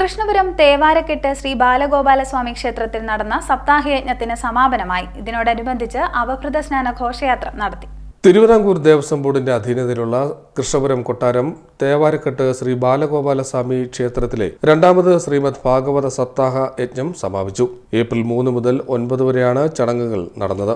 കൃഷ്ണപുരം തേവാരക്കെട്ട് ശ്രീ ബാലഗോപാലസ്വാമി ക്ഷേത്രത്തിൽ നടന്ന സപ്താഹയജ്ഞത്തിന് സമാപനമായി. ഇതിനോടനുബന്ധിച്ച് അവഭൃത സ്നാന ഘോഷയാത്ര നടത്തി. തിരുവിതാംകൂർ ദേവസ്വം ബോർഡിന്റെ അധീനതയിലുള്ള കൃഷ്ണപുരം കൊട്ടാരം തേവാരക്കെട്ട് ശ്രീ ബാലഗോപാലസ്വാമി ക്ഷേത്രത്തിലെ രണ്ടാമത് ശ്രീമദ് ഭാഗവത സപ്താഹ യജ്ഞം സമാപിച്ചു. ഏപ്രിൽ മൂന്ന് മുതൽ ഒൻപത് വരെയാണ് ചടങ്ങുകൾ നടന്നത്.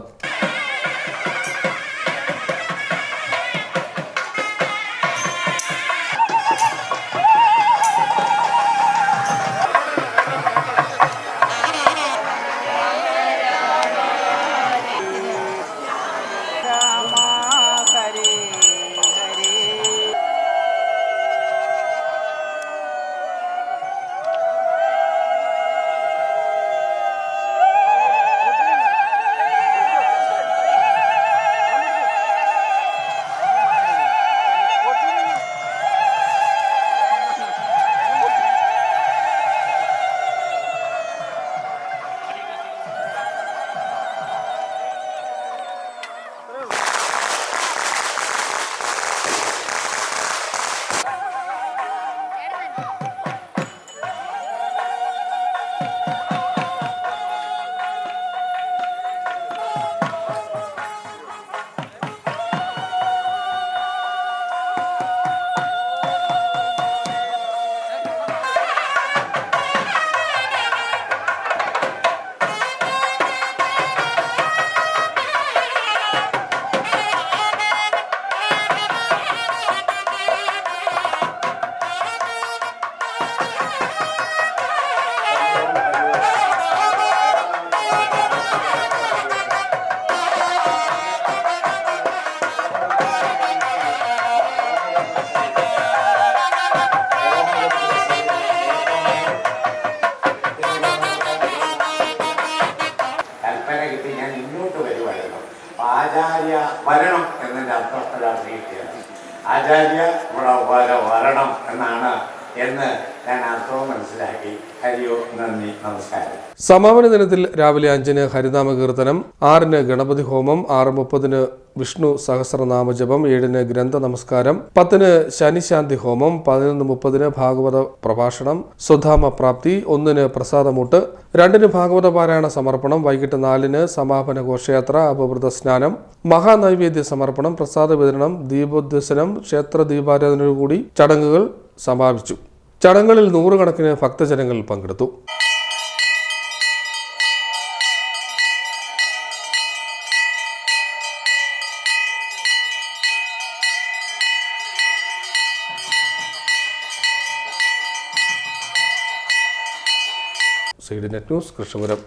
ആചാര്യ വരണം എന്നതിന്റെ അർത്ഥം ഒരാൾ ആചാര്യ ഇവിടെ വരണം എന്നാണ് എന്ന് ഹരിയോ നന്ദി സമാപന ദിനത്തിൽ രാവിലെ അഞ്ചിന് ഹരിനാമ കീർത്തനം ആറിന് ഗണപതി ഹോമം ആറ് മുപ്പതിന് വിഷ്ണു സഹസ്രനാമജപം ഏഴിന് ഗ്രന്ഥ നമസ്കാരം പത്തിന് ശനിശാന്തി ഹോമം പതിനൊന്ന് മുപ്പതിന് ഭാഗവത പ്രഭാഷണം സ്വധാമ പ്രാപ്തി ഒന്നിന് പ്രസാദമൂട്ട് രണ്ടിന് ഭാഗവത പാരായണ സമർപ്പണം വൈകിട്ട് നാലിന് സമാപന ഘോഷയാത്ര അപവൃത സ്നാനം മഹാനൈവേദ്യ സമർപ്പണം പ്രസാദ വിതരണം ദീപോദ്വസനം ക്ഷേത്ര ദീപാരാധനയോടുകൂടി ചടങ്ങുകൾ സമാപിച്ചു. ചടങ്ങുകളിൽ നൂറുകണക്കിന് ഭക്തജനങ്ങൾ പങ്കെടുത്തു. Side net news Krishnapuram.